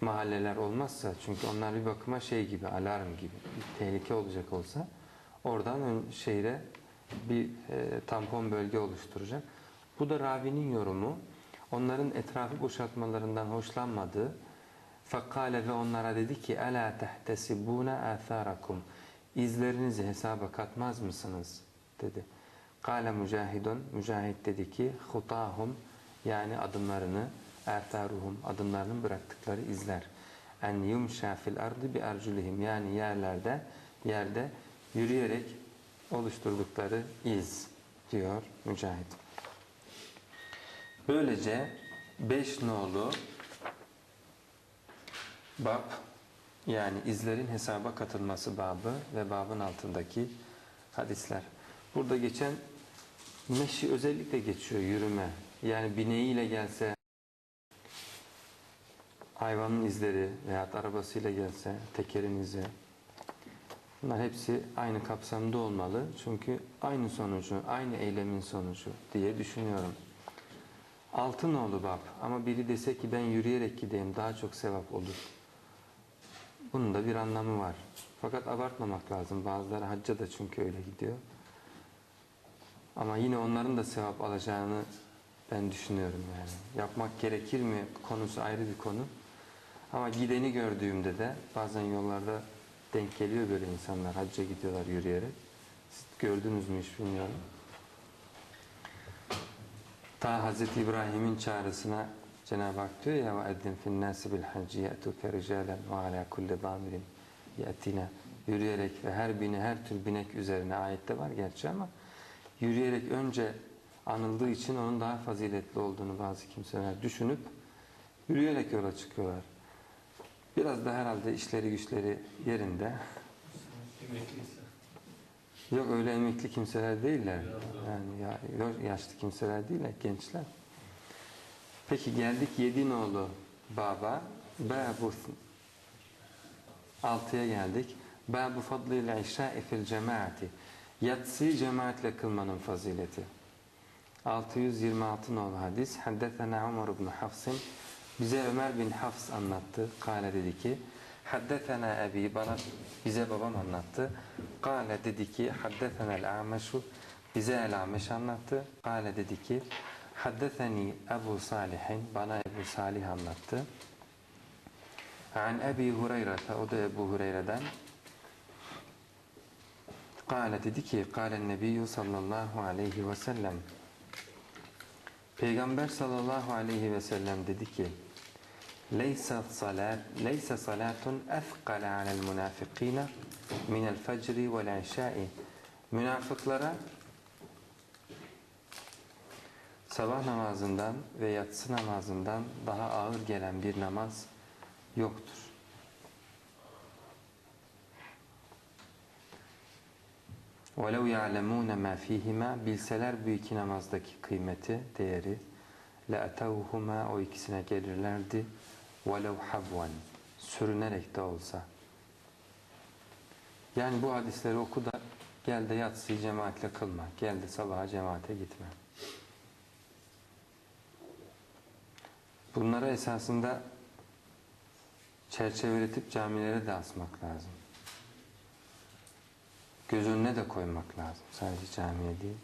mahalleler olmazsa çünkü onlar bir bakıma şey gibi alarm gibi bir tehlike olacak olsa oradan ön şehre bir e, tampon bölge oluşturacak. Bu da Ravi'nin yorumu. Onların etrafı boşaltmalarından hoşlanmadığı Fakale ve onlara dedi ki Ela tehtesibune atharakum İzlerinizi hesaba katmaz mısınız? dedi. Kale mücahidun Mücahit dedi ki hutahum yani adımlarını ertaruhum adımlarının bıraktıkları izler. En yumşa fil ardı bi erculihim yani yerlerde yerde yürüyerek oluşturdukları iz diyor Mücahit. Böylece beş nolu bab yani izlerin hesaba katılması babı ve babın altındaki hadisler. Burada geçen meşi özellikle geçiyor yürüme. Yani bineğiyle gelse hayvanın izleri veya arabasıyla gelse tekerin izi bunlar hepsi aynı kapsamda olmalı. Çünkü aynı sonucu, aynı eylemin sonucu diye düşünüyorum. Altın oldu bab ama biri dese ki ben yürüyerek gideyim daha çok sevap olur. Bunun da bir anlamı var. Fakat abartmamak lazım. Bazıları hacca da çünkü öyle gidiyor. Ama yine onların da sevap alacağını ben düşünüyorum yani. Yapmak gerekir mi konusu ayrı bir konu. Ama gideni gördüğümde de bazen yollarda denk geliyor böyle insanlar. Hacca gidiyorlar yürüyerek. Siz gördünüz mü hiç bilmiyorum. Ta Hz. İbrahim'in çağrısına Cenab-ı Hak diyor ya وَاَدِّنْ فِي النَّاسِ بِالْحَجِّ يَأْتُكَ رِجَالًا وَعَلَى كُلِّ ضَامِرٍ يَأْتِنَا Yürüyerek ve her bini her tür binek üzerine ayette var gerçi ama yürüyerek önce anıldığı için onun daha faziletli olduğunu bazı kimseler düşünüp yürüyerek yola çıkıyorlar. Biraz da herhalde işleri güçleri yerinde. Yok öyle emekli kimseler değiller. Yani ya, yaşlı kimseler değiller, gençler. Peki geldik Yedinoğlu Baba. Babu altıya geldik. Babu fadlil işra'i fil cemaati. Yatsıyı cemaatle kılmanın fazileti. 626 nolu hadis. Haddetena Umar ibn Hafs'ın bize Ömer bin Hafs anlattı. Kale dedi ki Haddetena ebi bana bize babam anlattı. Kale dedi ki Haddetena el-ameşu bize el-ameş anlattı. Kale dedi ki Haddeteni Ebu Salih'in bana Ebu Salih anlattı. An Ebi Hureyre'te o da Ebu Hureyre'den Kale dedi ki Kale Nebiyyü sallallahu aleyhi ve sellem Peygamber sallallahu aleyhi ve sellem dedi ki Leysa salat leysa salatun efqala alel munafikina minel fecri vel işai Münafıklara sabah namazından ve yatsı namazından daha ağır gelen bir namaz yoktur. وَلَوْ يَعْلَمُونَ مَا ف۪يهِمَا Bilseler bu iki namazdaki kıymeti, değeri لَاَتَوْهُمَا O ikisine gelirlerdi وَلَوْ حَبْوًا Sürünerek de olsa. Yani bu hadisleri oku da gel de yatsıyı cemaatle kılma. Gel de sabaha cemaate gitme. Bunlara esasında çerçeveletip camilere de asmak lazım. Göz önüne de koymak lazım. Sadece camiye değil.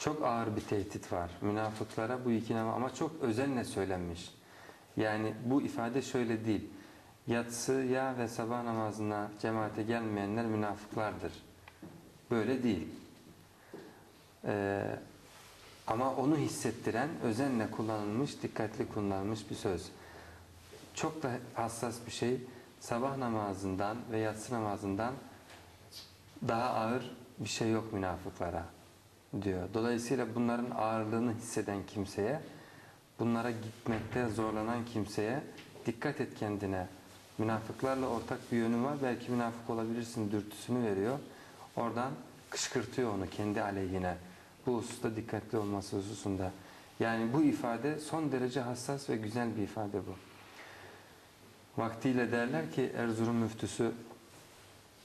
Çok ağır bir tehdit var. Münafıklara bu iki ama çok özenle söylenmiş. Yani bu ifade şöyle değil. Yatsıya ve sabah namazına cemaate gelmeyenler münafıklardır. Böyle değil. Ee, ama onu hissettiren özenle kullanılmış, dikkatli kullanılmış bir söz. Çok da hassas bir şey. Sabah namazından ve yatsı namazından daha ağır bir şey yok münafıklara diyor. Dolayısıyla bunların ağırlığını hisseden kimseye, bunlara gitmekte zorlanan kimseye dikkat et kendine. Münafıklarla ortak bir yönü var. Belki münafık olabilirsin dürtüsünü veriyor. Oradan kışkırtıyor onu kendi aleyhine. Bu hususta dikkatli olması hususunda. Yani bu ifade son derece hassas ve güzel bir ifade bu. Vaktiyle derler ki Erzurum müftüsü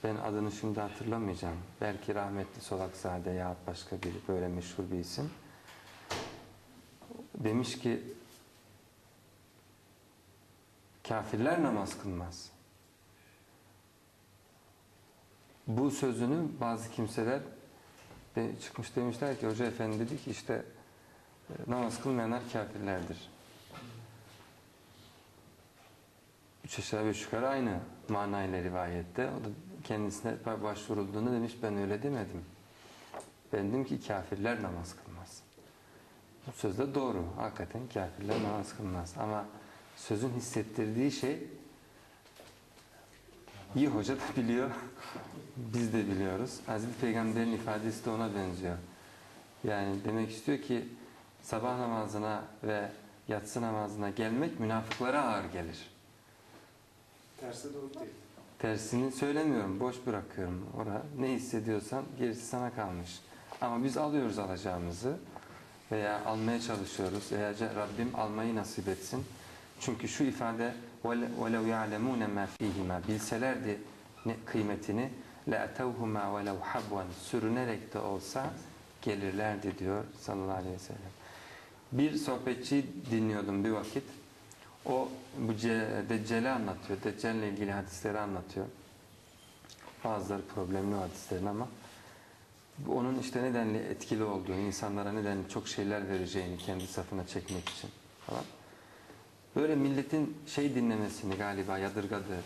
ben adını şimdi hatırlamayacağım. Belki rahmetli Solakzade ya başka biri böyle meşhur bir isim. Demiş ki Kafirler namaz kılmaz. Bu sözünü bazı kimseler de çıkmış demişler ki Hoca Efendi dedi ki işte e, namaz kılmayanlar kafirlerdir. Üç aşağı beş yukarı aynı manayla rivayette. O da kendisine başvurulduğunu demiş ben öyle demedim. Ben dedim ki kafirler namaz kılmaz. Bu söz de doğru. Hakikaten kafirler namaz kılmaz. Ama sözün hissettirdiği şey iyi hoca da biliyor. Biz de biliyoruz. Hazreti Peygamber'in ifadesi de ona benziyor. Yani demek istiyor ki sabah namazına ve yatsı namazına gelmek münafıklara ağır gelir. Tersi doğru değil. Tersini söylemiyorum, boş bırakıyorum. Ora ne hissediyorsan gerisi sana kalmış. Ama biz alıyoruz alacağımızı veya almaya çalışıyoruz. Veya Rabbim almayı nasip etsin. Çünkü şu ifade وَلَوْ يَعْلَمُونَ مَا ف۪يهِمَا Bilselerdi ne kıymetini لَاَتَوْهُمَا وَلَوْ حَبْوًا Sürünerek de olsa gelirlerdi diyor sallallahu aleyhi ve sellem. Bir sohbetçi dinliyordum bir vakit. O bu Deccal'i anlatıyor. Deccal'le ilgili hadisleri anlatıyor. Bazıları problemli hadislerin ama onun işte nedenle etkili olduğunu, insanlara nedenle çok şeyler vereceğini kendi safına çekmek için falan. Böyle milletin şey dinlemesini galiba yadırgadı.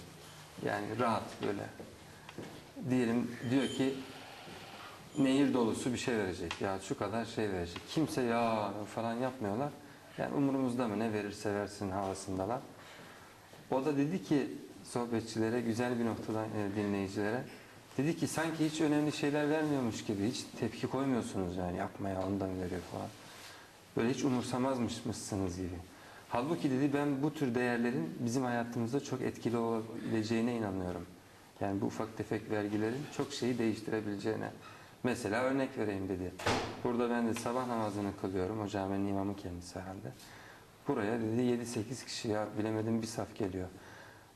Yani rahat böyle. Diyelim diyor ki nehir dolusu bir şey verecek. Ya şu kadar şey verecek. Kimse ya falan yapmıyorlar. Yani umurumuzda mı ne verirse versin havasındalar. O da dedi ki sohbetçilere, güzel bir noktadan e, dinleyicilere dedi ki sanki hiç önemli şeyler vermiyormuş gibi hiç tepki koymuyorsunuz yani yapmaya ondan veriyor falan. Böyle hiç umursamazmışsınız gibi. Halbuki dedi ben bu tür değerlerin bizim hayatımızda çok etkili olabileceğine inanıyorum. Yani bu ufak tefek vergilerin çok şeyi değiştirebileceğine. Mesela örnek vereyim dedi. Burada ben de sabah namazını kılıyorum. O caminin imamı kendisi herhalde. Buraya dedi 7-8 kişi ya bilemedim bir saf geliyor.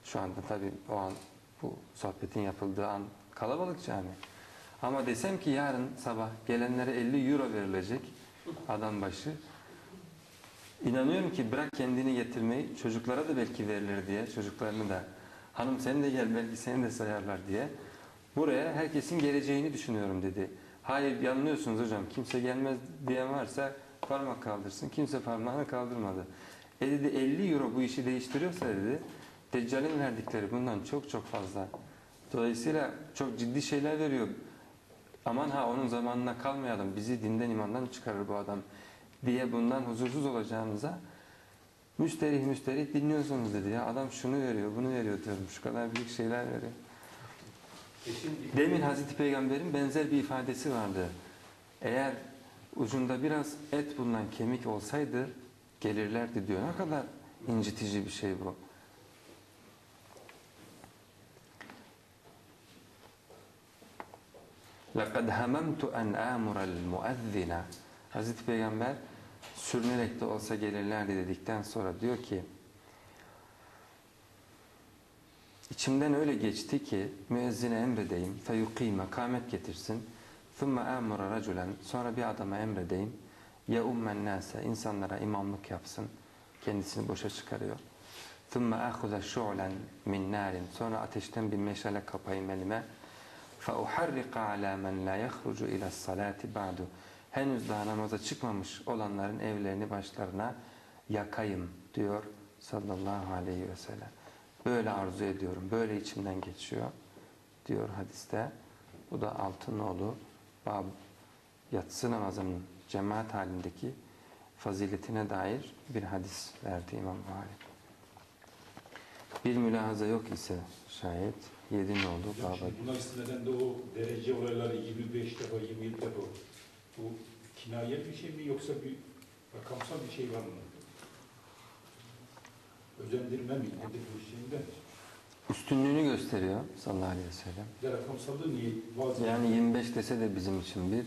Şu anda tabii o an bu sohbetin yapıldığı an kalabalık cami. Ama desem ki yarın sabah gelenlere 50 euro verilecek adam başı. İnanıyorum ki bırak kendini getirmeyi çocuklara da belki verilir diye çocuklarını da hanım sen de gel belki seni de sayarlar diye buraya herkesin geleceğini düşünüyorum dedi. Hayır yanılıyorsunuz hocam kimse gelmez diyen varsa parmak kaldırsın. Kimse parmağını kaldırmadı. E dedi 50 euro bu işi değiştiriyorsa dedi Deccal'in verdikleri bundan çok çok fazla. Dolayısıyla çok ciddi şeyler veriyor. Aman ha onun zamanına kalmayalım bizi dinden imandan çıkarır bu adam diye bundan huzursuz olacağınıza müsterih müsterih dinliyorsunuz dedi ya adam şunu veriyor bunu veriyor diyorum şu kadar büyük şeyler veriyor. Demin Hazreti Peygamber'in benzer bir ifadesi vardı. Eğer ucunda biraz et bulunan kemik olsaydı gelirlerdi diyor. Ne kadar incitici bir şey bu. لَقَدْ هَمَمْتُ أَنْ آمُرَ الْمُؤَذِّنَ Hazreti Peygamber sürünerek de olsa gelirlerdi dedikten sonra diyor ki İçimden öyle geçti ki müezzine emredeyim feyukime kâmet getirsin ثُمَّ آمُرَ رَجُلًا sonra bir adama emredeyim ya ummen nase insanlara imamlık yapsın kendisini boşa çıkarıyor ثُمَّ آخُذَ شُعْلًا min narin sonra ateşten bir meşale kapayım elime فَاُحَرِّقَ عَلَى مَنْ لَا يَخْرُجُ اِلَى الصَّلَاةِ بَعْدُ henüz daha namaza çıkmamış olanların evlerini başlarına yakayım diyor sallallahu aleyhi ve sellem. Böyle arzu ediyorum, böyle içimden geçiyor diyor hadiste. Bu da Altınoğlu Bab yatsı namazının cemaat halindeki faziletine dair bir hadis verdi İmam Buhari. Bir mülahaza yok ise şayet yedi nolu Hocam baba. Buna istinaden de o derece olayları 25 defa, 27 defa bu kinaye bir şey mi yoksa bir rakamsal bir şey var mı? Özendirme mi? Nedir bu şeyinde? Üstünlüğünü gösteriyor sallallahu aleyhi ve sellem. Bir de rakamsallığı niye? Bazı Yani 25 dese de bizim için bir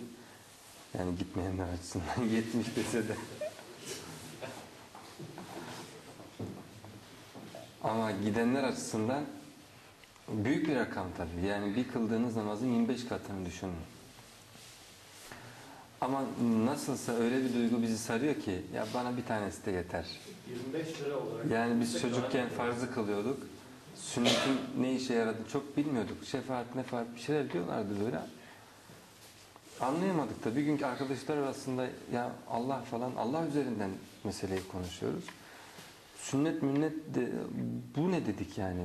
yani gitmeyenler açısından 70 dese de ama gidenler açısından büyük bir rakam tabii. Yani bir kıldığınız namazın 25 katını düşünün. Ama nasılsa öyle bir duygu bizi sarıyor ki ya bana bir tanesi de yeter. 25 lira olarak. Yani biz çocukken farzı kılıyorduk. Sünnetin ne işe yaradığını çok bilmiyorduk. Şefaat, nefaat bir şeyler diyorlardı böyle. Anlayamadık da bir günkü arkadaşlar arasında ya Allah falan Allah üzerinden meseleyi konuşuyoruz. Sünnet münnet de, bu ne dedik yani.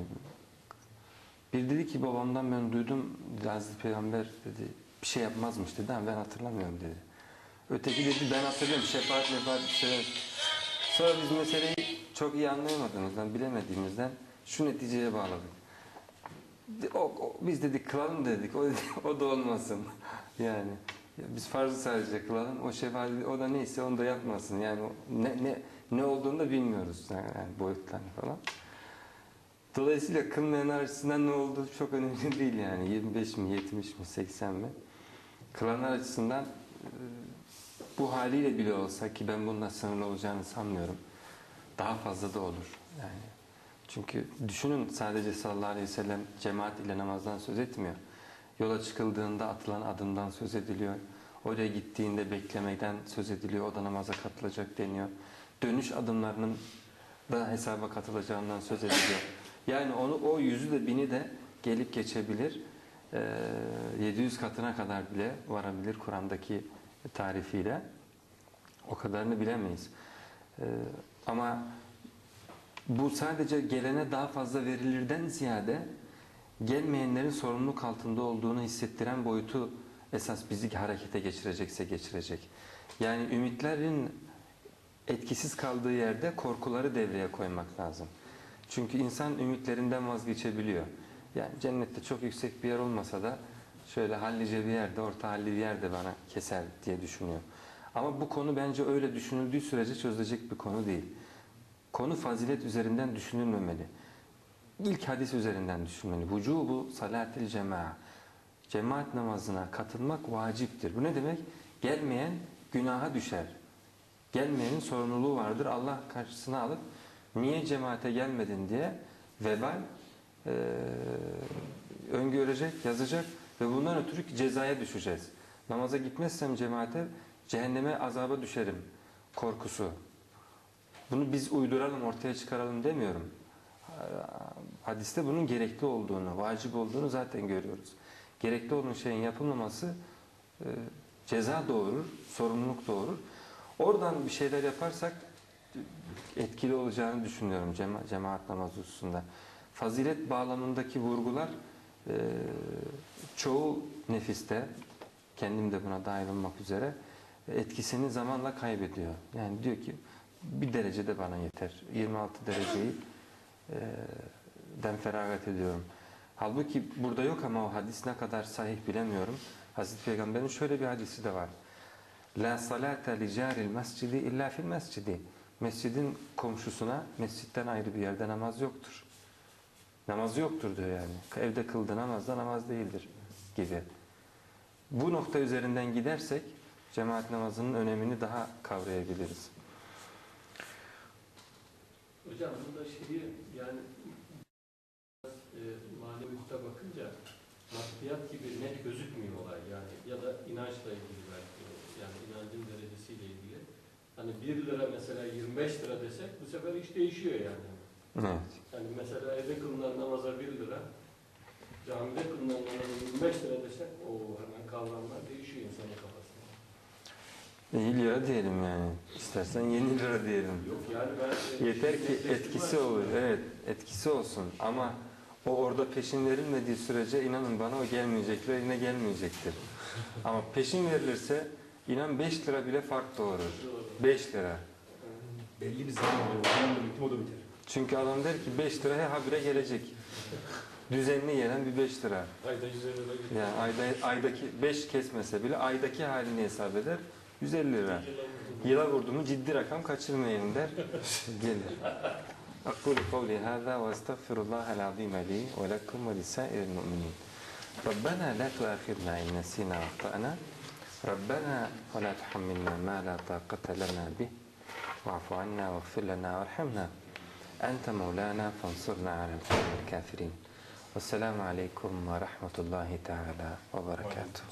Bir dedi ki babamdan ben duydum dedi, Hazreti Peygamber dedi bir şey yapmazmış dedi ama ben hatırlamıyorum dedi. Öteki dedi ben hatırlıyorum şefaat mefaat bir şeyler. Sonra biz meseleyi çok iyi anlayamadığımızdan, bilemediğimizden şu neticeye bağladık. O, o- biz dedik kılalım dedik, o, o da olmasın. Yani ya biz farzı sadece kılalım, o şefaat, o da neyse onu da yapmasın. Yani ne, ne, ne olduğunu da bilmiyoruz yani, boyutlarını falan. Dolayısıyla kılmayanlar açısından ne olduğu çok önemli değil yani. 25 mi, 70 mi, 80 mi? Kılanlar açısından bu haliyle bile olsa ki ben bununla sınırlı olacağını sanmıyorum. Daha fazla da olur. Yani çünkü düşünün sadece sallallahu aleyhi ve sellem cemaat ile namazdan söz etmiyor. Yola çıkıldığında atılan adımdan söz ediliyor. Oraya gittiğinde beklemekten söz ediliyor. O da namaza katılacak deniyor. Dönüş adımlarının da hesaba katılacağından söz ediliyor. Yani onu o yüzü de bini de gelip geçebilir. Ee, 700 katına kadar bile varabilir Kur'an'daki tarifiyle. O kadarını bilemeyiz. Ee, ama bu sadece gelene daha fazla verilirden ziyade gelmeyenlerin sorumluluk altında olduğunu hissettiren boyutu esas bizi harekete geçirecekse geçirecek. Yani ümitlerin etkisiz kaldığı yerde korkuları devreye koymak lazım. Çünkü insan ümitlerinden vazgeçebiliyor. Yani cennette çok yüksek bir yer olmasa da şöyle hallice bir yerde, orta halli bir yerde bana keser diye düşünüyor. Ama bu konu bence öyle düşünüldüğü sürece çözülecek bir konu değil. Konu fazilet üzerinden düşünülmemeli. İlk hadis üzerinden düşünmeli. Vücubu salatil cema'a. Cemaat namazına katılmak vaciptir. Bu ne demek? Gelmeyen günaha düşer. Gelmeyenin sorumluluğu vardır. Allah karşısına alıp niye cemaate gelmedin diye vebal e, öngörecek, yazacak ve bundan ötürü cezaya düşeceğiz. Namaza gitmezsem cemaate cehenneme azaba düşerim korkusu. Bunu biz uyduralım, ortaya çıkaralım demiyorum. Hadiste bunun gerekli olduğunu, vacip olduğunu zaten görüyoruz. Gerekli olan şeyin yapılmaması e, ceza doğurur, sorumluluk doğurur. Oradan bir şeyler yaparsak etkili olacağını düşünüyorum cema- cemaat namazı hususunda. Fazilet bağlamındaki vurgular e, çoğu nefiste, kendim de buna dahil olmak üzere etkisini zamanla kaybediyor. Yani diyor ki bir derece de bana yeter. 26 dereceyi e, den feragat ediyorum. Halbuki burada yok ama o hadis ne kadar sahih bilemiyorum. Hazreti Peygamber'in şöyle bir hadisi de var. La salate li caril mescidi illa fil mescidi. Mescidin komşusuna mescitten ayrı bir yerde namaz yoktur. Namaz yoktur diyor yani. Evde kıldığı namaz da namaz değildir gibi. Bu nokta üzerinden gidersek cemaat namazının önemini daha kavrayabiliriz. Hocam burada şeyi yani e, manevi boyuta bakınca maddiyat gibi net gözükmüyor olay yani ya da inançla ilgili belki yani inancın derecesiyle ilgili. Hani 1 lira mesela 25 lira desek bu sefer iş değişiyor yani. Evet. Yani mesela evde kılınan namaza 1 lira, camide kılınan namaza 25 lira desek o hemen kavramlar değişiyor insanın kafasında. 50 lira diyelim yani. İstersen yeni lira diyelim. Yok yani ben... e, Yeter ki etkisi olur. Evet, etkisi olsun. Ama o orada peşin verilmediği sürece inanın bana o gelmeyecektir, eline gelmeyecektir. Ama peşin verilirse inan 5 lira bile fark doğurur. Doğru. 5 lira. Belli bir zaman oluyor. O zaman da bitti, o da biter. Çünkü adam der ki 5 liraya habire gelecek. Düzenli gelen bir 5 lira. Ayda 150 lira gidiyor. Yani ayda, aydaki 5 kesmese bile aydaki halini hesap eder. 150 lira. Yıla vurdu mu ciddi rakam kaçırmayın der. Gelir. أقول قولي هذا وأستغفر الله العظيم لي ولكم ولسائر المؤمنين ربنا لا تؤاخذنا إن نسينا وأخطأنا ربنا ولا تحملنا ما لا طاقة لنا به واعف عنا واغفر لنا وارحمنا أنت مولانا فانصرنا على القوم الكافرين والسلام عليكم ورحمة الله تعالى وبركاته.